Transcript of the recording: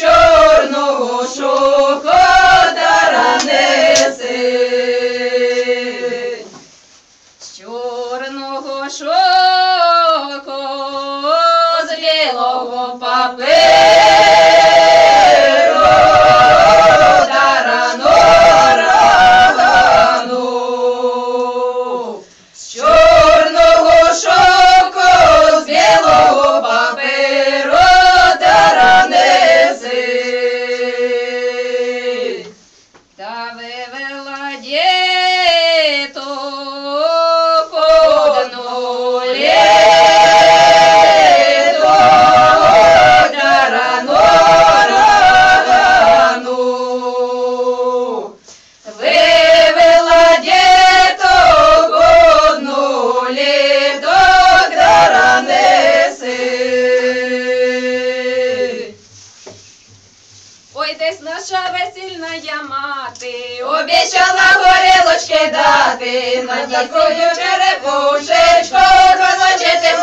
Чорного шокотара. З чорного шоко, з білого папи. Десь наша весільна мати, обіцяла ти над такою черепушечкою, розлучити